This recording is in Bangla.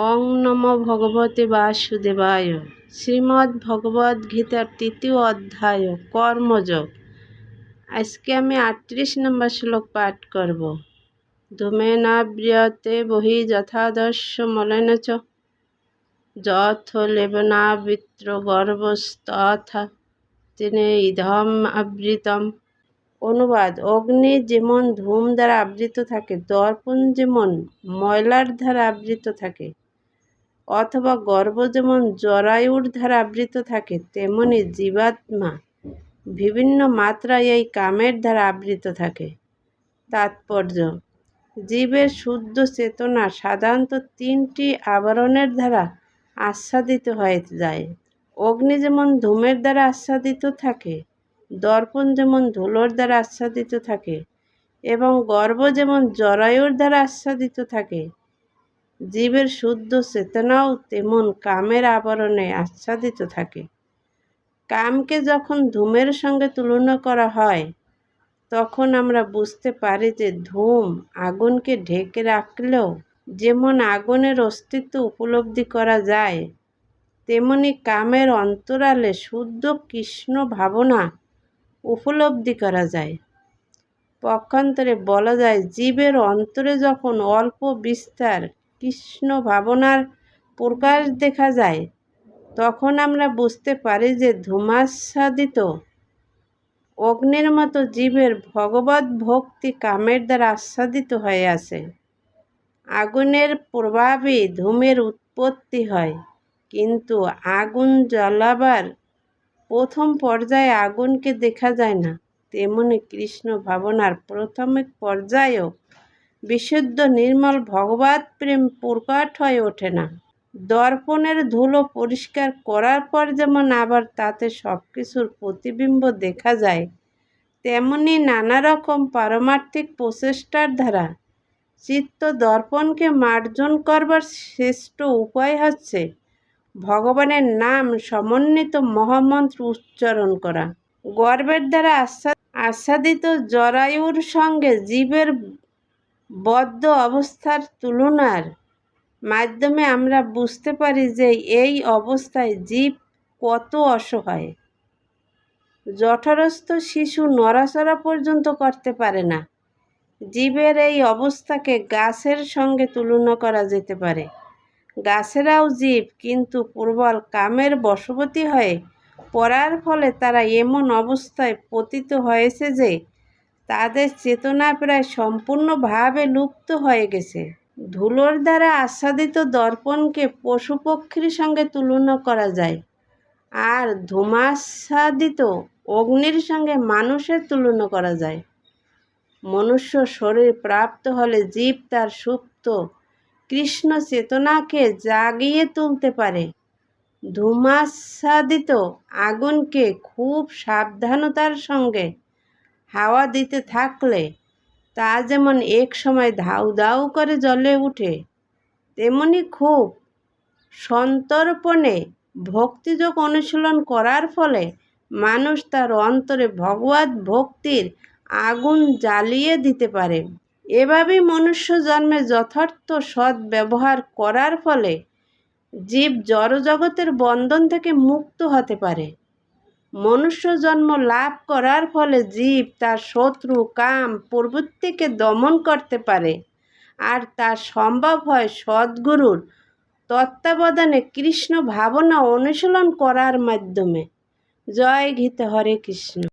ওং নম ভগবতে বাসুদেবায়। শ্রীমদ্ ভগবদ গীতার তৃতীয় অধ্যায়, কর্মযোগ। আজকে আমি আটত্রিশ নম্বর শ্লোক পাঠ করব। ধূমেনাব্রিয়তে বহি যথাদর্শ মলেন চ। যথ লেবনাবৃত্র গর্ভস্তথা তিনি ইধম আবৃতম। অনুবাদ, অগ্নি যেমন ধূম দ্বারা আবৃত থাকে, দর্পণ যেমন ময়লার দ্বারা আবৃত থাকে অথবা গর্ভ যেমন জরায়ুর দ্বারা আবৃত থাকে, তেমনি জীবাত্মা বিভিন্ন মাত্রায় এই কামের দ্বারা আবৃত থাকে। তাৎপর্য, জীবের শুদ্ধ চেতনা সাধারণত তিনটি আবরণের দ্বারা আচ্ছাদিত হয়ে যায়। অগ্নি যেমন ধূমের দ্বারা আচ্ছাদিত থাকে, দর্পণ যেমন ধুলোর দ্বারা আচ্ছাদিত থাকে এবং গর্ভ যেমন জরায়ুর দ্বারা আচ্ছাদিত থাকে জীবের শুদ্ধ চেতনাও তেমন কামের আবরণে আচ্ছাদিত থাকে। কামকে যখন ধূমের সঙ্গে তুলনা করা হয়, তখন আমরা বুঝতে পারি যে ধূম আগুনকে ঢেকে রাখলেও যেমন আগুনের অস্তিত্ব উপলব্ধি করা যায়, তেমনি কামের অন্তরালে শুদ্ধ কৃষ্ণ ভাবনা উপলব্ধি করা যায়। পক্ষান্তরে বলা যায়, জীবের অন্তরে যখন অল্প বিস্তার কৃষ্ণ ভাবনার প্রকাশ দেখা যায়, তখন আমরা বুঝতে পারি যে ধূমাচ্ছাদিত অগ্নির মতো জীবের ভগবত ভক্তি কামের দ্বারা আচ্ছাদিত হয়ে আছে। আগুনের প্রভাবে ধূমের উৎপত্তি হয়, কিন্তু আগুন জ্বালাবার প্রথম পর্যায়ে আগুনকে দেখা যায় না। তেমনি কৃষ্ণ ভাবনার প্রাথমিক পর্যায়েও বিশুদ্ধ নির্মল ভগবত প্রেম প্রকট হয়ে ওঠে না। দর্পণের ধুলো পরিষ্কার করার পর যেমন আবার তাতে সব কিছুর প্রতিবিম্ব দেখা যায়, তেমনি নানা রকম পারমার্থিক প্রচেষ্টার দ্বারা চিত্ত দর্পণকে মার্জন করবার শ্রেষ্ঠ উপায় হচ্ছে ভগবানের নাম সমন্বিত মহামন্ত্র উচ্চারণ করা। গর্বের দ্বারা আচ্ছাদিত জরায়ুর সঙ্গে জীবের বদ্ধ অবস্থার তুলনার মাধ্যমে আমরা বুঝতে পারি যে এই অবস্থায় জীব কত অসহায়। জঠরস্থ শিশু নড়াচড়া পর্যন্ত করতে পারে না। জীবের এই অবস্থাকে গাছের সঙ্গে তুলনা করা যেতে পারে। গাছেরাও জীব, কিন্তু প্রবল কামের বশবতী হয়ে পড়ার ফলে তারা এমন অবস্থায় পতিত হয়েছে যে তাদের চেতনা প্রায় সম্পূর্ণভাবে লুপ্ত হয়ে গেছে। ধুলোর দ্বারা আচ্ছাদিত দর্পণকে পশু পক্ষীর সঙ্গে তুলনা করা যায় আর ধুমাচ্ছাদিত অগ্নির সঙ্গে মানুষের তুলনা করা যায়। মনুষ্য শরীর প্রাপ্ত হলে জীব তার সুপ্ত কৃষ্ণ চেতনাকে জাগিয়ে তুলতে পারে। ধুমাচ্ছাদিত আগুনকে খুব সাবধানতার সঙ্গে হাওয়া দিতে থাকলে তা যেমন এক সময় ধাউ ধাউ করে জ্বলে উঠে, তেমনি খুব সন্তর্পণে ভক্তিযোগ অনুশীলন করার ফলে মানুষ তার অন্তরে ভগবত ভক্তির আগুন জ্বালিয়ে দিতে পারে। এভাবেই মনুষ্য জন্মে যথার্থ সৎ ব্যবহার করার ফলে জীব জড়জগতের বন্ধন থেকে মুক্ত হতে পারে। মনুষ্য জন্ম লাভ করার ফলে জীব তার শত্রু, কাম, প্রবৃত্তিকে দমন করতে পারে। আর তা সম্ভব হয় সদ্গুরুর তত্ত্বাবধানে কৃষ্ণ ভাবনা অনুশীলন করার মাধ্যমে। জয় গীতা হরে কৃষ্ণ।